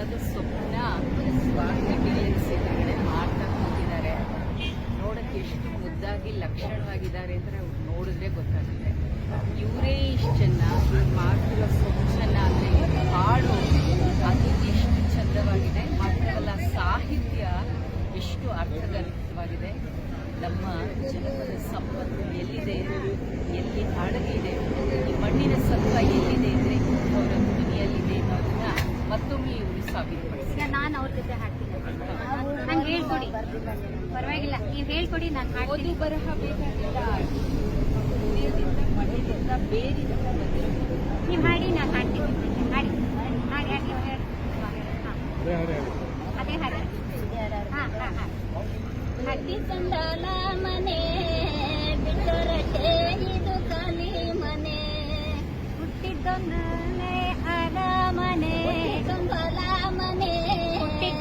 ಅದು ಸ್ವಪ್ನ ವಾಲ್ಮೀಕಿಯಲ್ಲಿ ಸಿದ್ಧಗಡೆ ಮಾಡ್ತಾ ಕೂತಿದ್ದಾರೆ. ನೋಡೋಕ್ಕೆ ಎಷ್ಟು ಮುದ್ದಾಗಿ ಲಕ್ಷಣವಾಗಿದ್ದಾರೆ ಅಂತ ಅವ್ರು ನೋಡಿದ್ರೆ ಗೊತ್ತಾಗುತ್ತೆ. ಇವರೇ ಇಷ್ಟು ಚೆನ್ನ, ಇವ್ರು ಮಾಡ್ತಿರೋ ಸೊಚ್ಚನ್ನ ಅಂದರೆ ಹಾಡು, ಅದು ಎಷ್ಟು ಚಂದವಾಗಿದೆ. ಮಾತ್ರವಲ್ಲ ಸಾಹಿತ್ಯ ಎಷ್ಟು ಅರ್ಥಗರ್ಭಿತವಾಗಿದೆ. ನಮ್ಮ ಜನಪದ ಸಂಪತ್ತು ಎಲ್ಲಿದೆ? ಎಲ್ಲಿ ಅಡಗಿದೆ? ಈ ಮಣ್ಣಿನ ಸತ್ವ ಎಲ್ಲಿದೆ? ಈಗ ನಾನು ಅವ್ರ ಜೊತೆ ಹಾಡ್ತೀನಿ. ನಂಗೆ ಹೇಳ್ಕೊಡಿ. ಪರವಾಗಿಲ್ಲ ನೀವು ಹೇಳ್ಕೊಡಿ ನಾನು ಹಾಡ್ತೀನಿ. ಬರಹ ಬೇಕಾಗಿಲ್ಲ. ಬೇರಿಂದ ಬಂದಿರೋದು ನೀವು ಹಾಡಿ ನಾನು ಹಾಡ್ತೀನಿ. ಹಾಡಿ ಹಾಡಿ ಹಾಡಿ ಅದೇ ಹಾಡಿ ಹಾಂ ಹಾಂ ಹಾಂ ಹಟ್ಟಿ ಕಂಡಾಲ ಮನೆ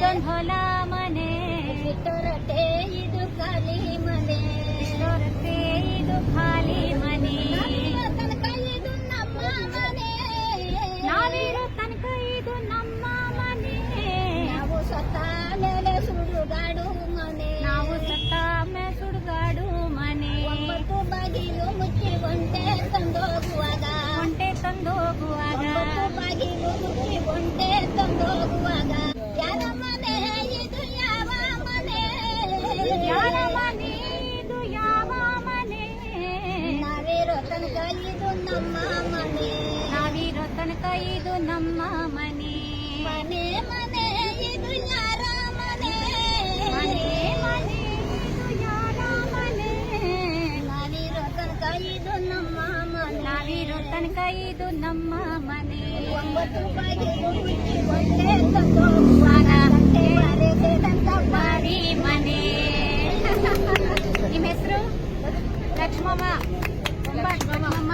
ಹುಟ್ಟಿದ್ದೊಂದು ನಮ್ಮ ಮನೆ ನಾವಿರೋ ತನಕ ಇದು ನಮ್ಮ ಮನೆ. ಮನೆ ಮನೆ ಇದು ಯಾರ ಮನೆ? ಮನೆ ಮನೆ ಇದು ಯಾರ ಮನೆ? ನಾವಿರೋ ತನಕ ಇದು ನಮ್ಮ ಮನೆ. ನಾವಿರೋ ತನಕ ಇದು ನಮ್ಮ ಮನೆ. ಒಂಬತ್ತು ಒಂದೇ ಬಾರಿ. ಮನೆ. ನಿಮ್ಮ ಹೆಸರು? ಲಕ್ಷ್ಮಮ್ಮ. ಲಕ್ಷ್ಮಮ್ಮ.